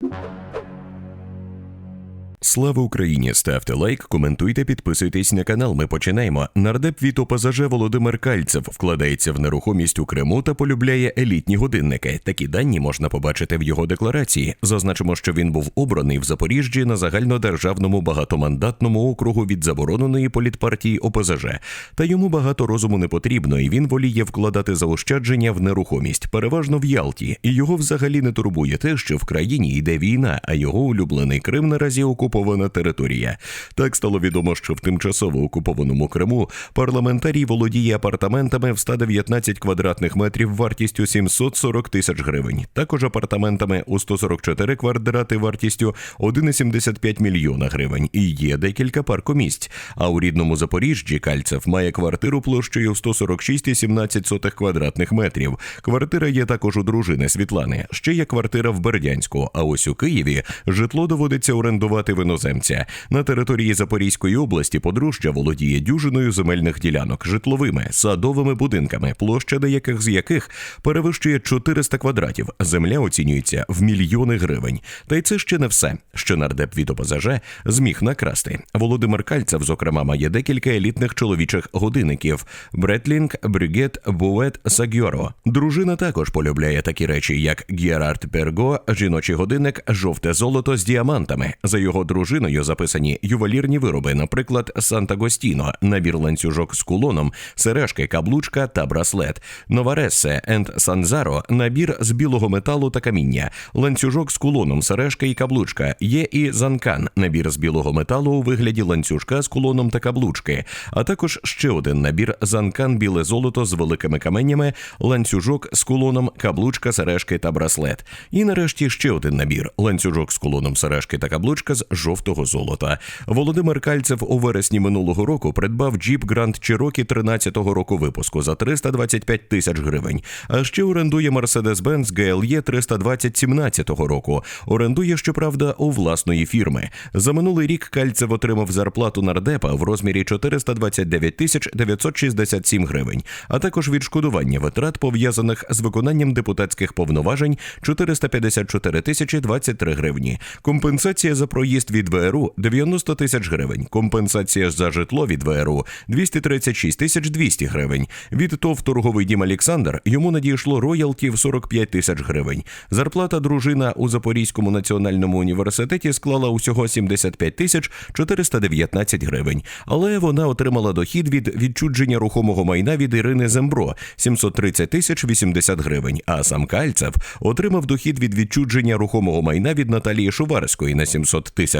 you Слава Україні! Ставте лайк, коментуйте, підписуйтесь на канал. Ми починаємо. Нардеп від ОПЗЖ Володимир Кальцев вкладається в нерухомість у Криму та полюбляє елітні годинники. Такі дані можна побачити в його декларації. Зазначимо, що він був обраний в Запоріжжі на загальнодержавному багатомандатному округу від забороненої політпартії ОПЗЖ. Та йому багато розуму не потрібно, і він воліє вкладати заощадження в нерухомість, переважно в Ялті. І його взагалі не турбує те, що в країні йде війна, а його улюблений Крим наразі окупована територія. Так стало відомо, що в тимчасово окупованому Криму парламентарій володіє апартаментами в 119 квадратних метрів вартістю 740 тисяч гривень. Також апартаментами у 144 квадрати вартістю 1,75 мільйона гривень. І є декілька паркомісць. А у рідному Запоріжжі Кальцев має квартиру площею в 146,17 квадратних метрів. Квартира є також у дружини Світлани. Ще є квартира в Бердянську. А ось у Києві житло доводиться орендувати в іноземця. На території Запорізької області подружжя володіє дюжиною земельних ділянок, житловими, садовими будинками, площа деяких з яких перевищує 400 квадратів. Земля оцінюється в мільйони гривень. Та й це ще не все, що нардеп від ОПЗЖ зміг накрасти. Володимир Кальцев, зокрема, має декілька елітних чоловічих годинників: Бретлінг, Брюгет, Бует, Сагьоро. Дружина також полюбляє такі речі, як Герард Перго, жіночий годинник, жовте золото з діамантами. За його дружиною записані ювелірні вироби, наприклад, Санта-Гостіно, набір ланцюжок з кулоном, сережки, каблучка та браслет, Новаресе енд Санзаро, набір з білого металу та каміння, ланцюжок з кулоном, сережка і каблучка. Є і занкан, набір з білого металу у вигляді ланцюжка з кулоном та каблучки, а також ще один набір занкан біле золото з великими каменями, ланцюжок з кулоном, каблучка, сережки та браслет. І нарешті ще один набір: ланцюжок з кулоном, сережки та каблучка з жовтого золота. Володимир Кальцев у вересні минулого року придбав джіп Grand Cherokee 13-го року випуску за 325 тисяч гривень. А ще орендує Mercedes-Benz GLE 320 17-го року. Орендує, щоправда, у власної фірми. За минулий рік Кальцев отримав зарплату нардепа в розмірі 429 тисяч 967 гривень, а також відшкодування витрат пов'язаних з виконанням депутатських повноважень 454 тисячі 23 гривні. Компенсація за проїзд від ВРУ 90 тисяч гривень. Компенсація за житло від ВРУ 236 тисяч 200 гривень. Від ТОВ торговий дім Олександр йому надійшло роялті в 45 тисяч гривень. Зарплата дружина у Запорізькому національному університеті склала усього 75 тисяч 419 гривень. Але вона отримала дохід від відчудження рухомого майна від Ірини Зембро 730 тисяч 80 гривень. А сам Кальцев отримав дохід від відчудження рухомого майна від Наталії Шуварської на 700 тисяч.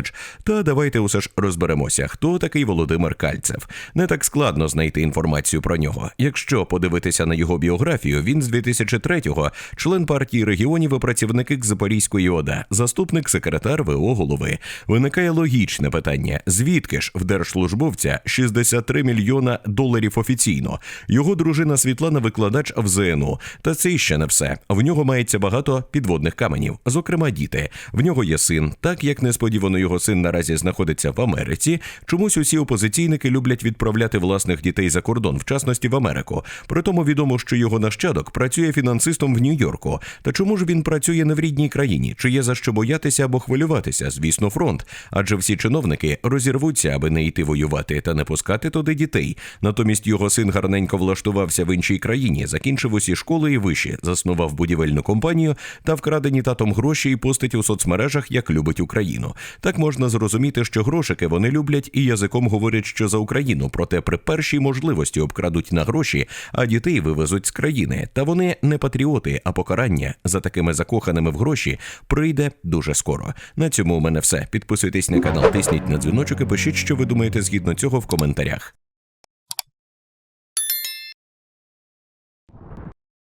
Та давайте усе ж розберемося, хто такий Володимир Кальцев. Не так складно знайти інформацію про нього. Якщо подивитися на його біографію, він з 2003-го член партії регіонів і працівник Запорізької ОДА, заступник секретар ВО голови. Виникає логічне питання: звідки ж в держслужбовця 63 мільйона доларів офіційно? Його дружина Світлана викладач в ЗНУ. Та це іще не все. В нього мається багато підводних каменів, зокрема діти. В нього є син, так як несподівано його син наразі знаходиться в Америці. Чомусь усі опозиційники люблять відправляти власних дітей за кордон, в частності в Америку. Притому відомо, що його нащадок працює фінансистом в Нью-Йорку. Та чому ж він працює не в рідній країні? Чи є за що боятися або хвилюватися? Звісно, фронт. Адже всі чиновники розірвуться, аби не йти воювати та не пускати туди дітей. Натомість його син гарненько влаштувався в іншій країні, закінчив усі школи і виші, заснував будівельну компанію та вкрадені татом гроші і постить у соцмережах, як любить Україну. Так можна зрозуміти, що грошики вони люблять і язиком говорять, що за Україну, проте при першій можливості обкрадуть на гроші, а дітей вивезуть з країни. Та вони не патріоти, а покарання за такими закоханими в гроші прийде дуже скоро. На цьому у мене все. Підписуйтесь на канал, тисніть на дзвіночок і пишіть, що ви думаєте згідно цього в коментарях.